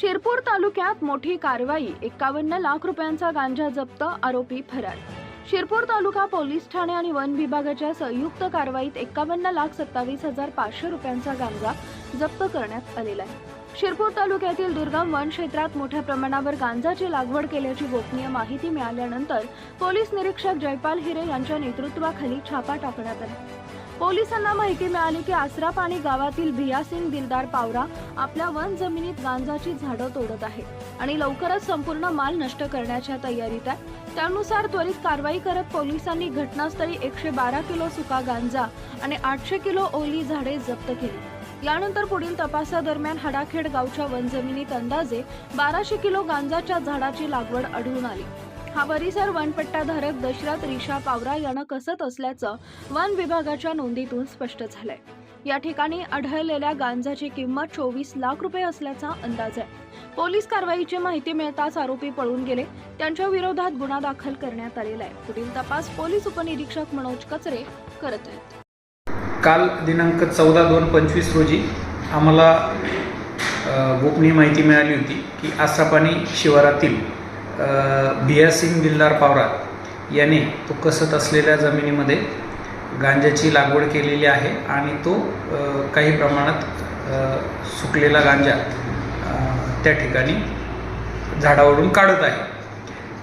शिरपूर तालुक्यात मोठी कारवाई एकावन्न लाख रुपयांचा गांजा जप्त आरोपी फरार. शिरपूर तालुका पोलीस ठाणे आणि वन विभागाच्या संयुक्त कारवाईत एकावन्न लाख सत्तावीस हजार पाचशे रुपयांचा गांजा जप्त करण्यात आलेला आहे. शिरपूर तालुक्यातील दुर्गम वन क्षेत्रात मोठ्या प्रमाणावर गांजाची लागवड केल्याची गोपनीय माहिती मिळाल्यानंतर पोलीस निरीक्षक जयपाल हिरे यांच्या नेतृत्वाखाली छापा टाकण्यात आला. पोलिसांना माहिती मिळाली की आसरापाणी गावातील भियासिंग दिलदार पावरा आपल्या वन जमिनीत गांजाची झाडं तोडत आहे आणि लवकरच संपूर्ण माल नष्ट करण्याच्या तयारीत आहे. त्यानुसार त्वरित कारवाई करत पोलिसांनी घटनास्थळी एकशे बारा किलो सुका गांजा आणि आठशे किलो ओली झाडे जप्त केली. यानंतर पुढील तपासादरम्यान हडाखेड गावच्या वन जमिनीत अंदाजे बाराशे किलो गांजाच्या झाडाची लागवड आढळून आली. हा परिसर वनपट्टाधारक दशरथ रिषा पावरा यानं कसत असल्याचं वन विभागाच्या नोंदीतून स्पष्ट झालंय. या ठिकाणी आढळलेल्या गांजाची किंमत चोवीस लाख रुपये असल्याचा अंदाज आहे. पोलीस कारवाईची माहिती मिळताच आरोपी पळून गेले. त्यांच्या विरोधात गुन्हा दाखल करण्यात आलेला आहे. पुढील तपास पोलीस उपनिरीक्षक मनोज कचरे करत आहेत. काल दिनांक चौदा दोन पंचवीस रोजी आम्हाला गोपनीय माहिती मिळाली होती की आसापानी शिवारातील बिया सिंग बिल्लार पावरा याने तो कसत असलेल्या जमिनीमध्ये गांजाची लागवड केलेली आहे आणि तो काही प्रमाणात सुकलेला गांजा त्या ठिकाणी झाडावरून काढत आहे.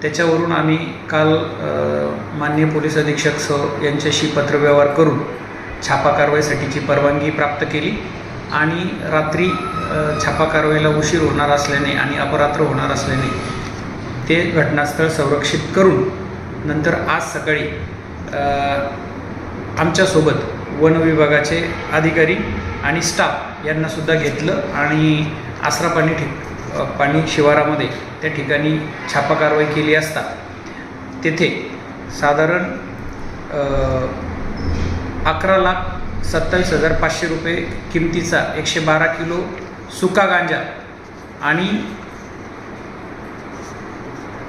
त्याच्यावरून आम्ही काल मान्य पोलीस अधीक्षक स यांच्याशी पत्रव्यवहार करून छापा कारवाईसाठीची परवानगी प्राप्त केली आणि रात्री छापा कारवाईला उशीर होणार असल्याने आणि अपरात्र होणार असल्याने ते घटनास्थळ संरक्षित करून नंतर आज सकाळी आमच्यासोबत वन विभागाचे अधिकारी आणि स्टाफ यांनासुद्धा घेतलं आणि आसरा पाणी ठिक पाणी शिवारामध्ये त्या ठिकाणी छापा कारवाई केली असता. तेथे साधारण अकरा लाख सत्तावीस हजार पाचशे रुपये किमतीचा एकशे बारा किलो सुका गांजा आणि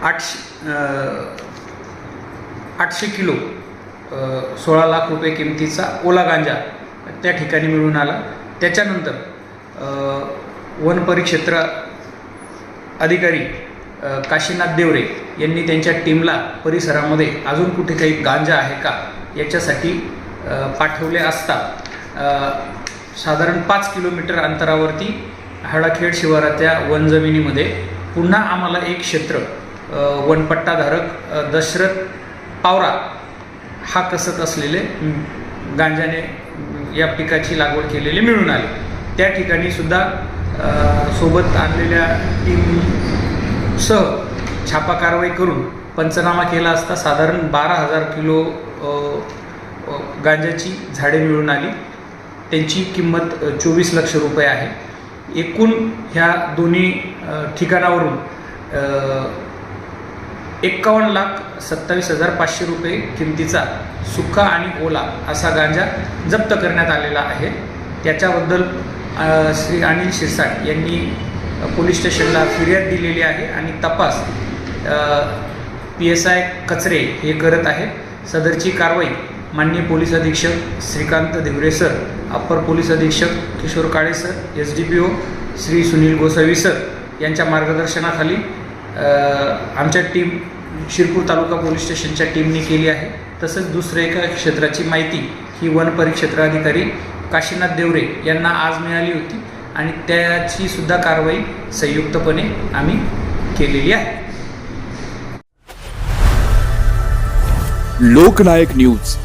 आठशे आठशे किलो सोळा लाख रुपये किमतीचा ओला गांजा त्या ठिकाणी मिळून आला. त्याच्यानंतर वन परिक्षेत्र अधिकारी काशीनाथ देवरे यांनी त्यांच्या टीमला परिसरामध्ये अजून कुठे काही गांजा आहे का याच्यासाठी पाठवले असता साधारण पाच किलोमीटर अंतरावरती हाडाखेड शिवाराच्या वन जमिनीमध्ये पुन्हा आम्हाला एक क्षेत्र वनपट्टाधारक दशरथ पावरा हा कसत असलेले गांजाने या पिकाची लागवड केलेली मिळून आली. त्या ठिकाणी सुद्धा सोबत आणलेल्या टीमसह छापा कारवाई करून पंचनामा केला असता साधारण बारा हजार किलो गांजाची झाडे मिळून आली. त्यांची किंमत चोवीस लक्ष रुपये आहे. एकूण ह्या दोन्ही ठिकाणावरून एक्कावन्न लाख सत्तावीस हजार पाचशे रुपये किमतीचा सुका आणि ओला असा गांजा जप्त करण्यात आलेला आहे. त्याच्याबद्दल श्री अनिल शिरसाट यांनी पोलीस स्टेशनला फिर्याद दिलेली आहे आणि तपास पी एस आय कचरे हे करत आहे. सदरची कारवाई माननीय पोलीस अधीक्षक Shrikant Dhiware sir upper police अधीक्षक Kishor Kale sir S D P O Shri Sunil Gosavi sir यांच्या मार्गदर्शनाखाली आमच्या टीम शिरपूर तालुका पोलीस स्टेशनच्या टीमने केली आहे. तसंच दुसऱ्या एका क्षेत्राची माहिती ही वन परिक्षेत्र अधिकारी काशीनाथ देवरे यांना आज मिळाली होती आणि त्याची सुद्धा कारवाई संयुक्तपणे आम्ही केलेली आहे. लोकनायक न्यूज.